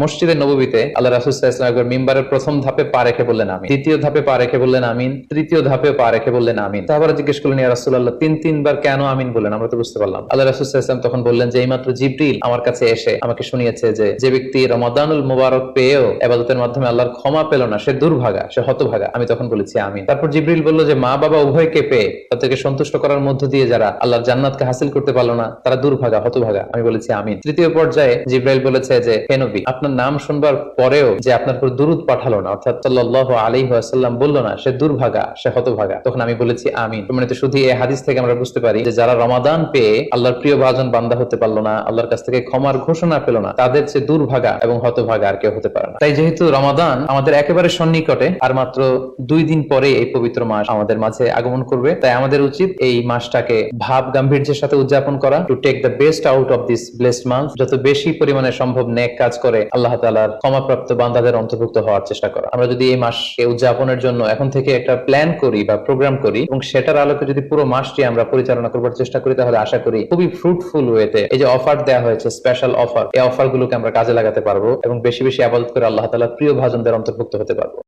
মসজিদের নবীতে আল্লাহ রাসুল্লাহ একবার মিম্বারের প্রথম ধাপে পা রেখে বললেন আমিন। দ্বিতীয় ধাপে পা রেখে বললেন আমিন। তৃতীয় ধাপে পা রেখে বললেন আমিন। তারপরে জিজ্ঞেস করলেন রাসুল্লাহ তিন, তিনবার কেন আমিন বললেন? আমরা তো বুঝতে পারলাম। আল্লাহ রাসুল্লাহ তখন বললেন যে, এইমাত্র জিব্রিল আমার কাছে এসে আমাকে শুনিয়েছে যে যে ব্যক্তি রমাদানুল মুবারক পেয়েও এবাদতের মাধ্যমে আল্লাহর ক্ষমা পেল না, সে দুর্ভাগা, সে হতভাগা। আমি তখন বলেছি, আমিন। তারপর জিব্রিল বলল যে, মা বাবা উভয়কে পেয়ে তাদেরকে সন্তুষ্ট করার মধ্য দিয়ে যারা আল্লাহর জান্নাতকে হাসিল করতে পারল না, তারা দুর্ভাগা, হতভাগা। আমি বলেছি, আমিন। তৃতীয় পর্যায়ে জিব্রাইল বলেছে যে, হে নবী আপনার নাম শুনবার পরেও যে আপনার উপর দুরুদ পাঠালো না, অর্থাৎ সাল্লাহ আলী সাল্লাম বলল না, সে দুর্ভাগা, সে হতভাগা, তখন আমি বলেছি আমিন। মানে তো শুধু এই হাদিস থেকে আমরা বুঝতে পারি যে যারা রমাদান পেয়ে আল্লাহর প্রিয় ভাজন বান্দা হতে পারল না, আল্লাহর কাছ থেকে ক্ষমার ঘোষণা পেল না, তাদের যে দুর্ভাগা এবং হতভাগা আর কেউ হতে পারে না। তাই যেহেতু রমাদান আমাদের একেবারে সন্নিকটে, আর মাত্র দুই দিন পরে এই পবিত্র মাস আমাদের মাঝে আগমন করবে, তাই আমাদের উচিত এই মাসটাকে ভাব গাম্ভীর্যের সাথে উদযাপন করা to take the best out of this blessed month যত বেশি পরিমাণে সম্ভব নেক কাজ করে আল্লাহ তালার ক্ষমাপ্রাপ্ত বান্দাদের অন্তর্ভুক্ত হওয়ার চেষ্টা করা। আমরা যদি এই মাসকে উদযাপনের জন্য এখন থেকে একটা প্ল্যান করি বা প্রোগ্রাম করি এবং সেটার আলোকে যদি পুরো মাসটি আমরা পরিচালনা করবার চেষ্টা করি, তাহলে আশা করি খুবই ফ্রুটফুল ওয়েতে এই যে অফার দেওয়া হয়েছে স্পেশাল অফার এই অফার গুলোকে আমরা কাজে লাগাতে পারব এবং বেশি বেশি আবাদত করে আল্লাহ তালা প্রিয় ভাজনদের অন্তর্ভুক্ত হতে পারব।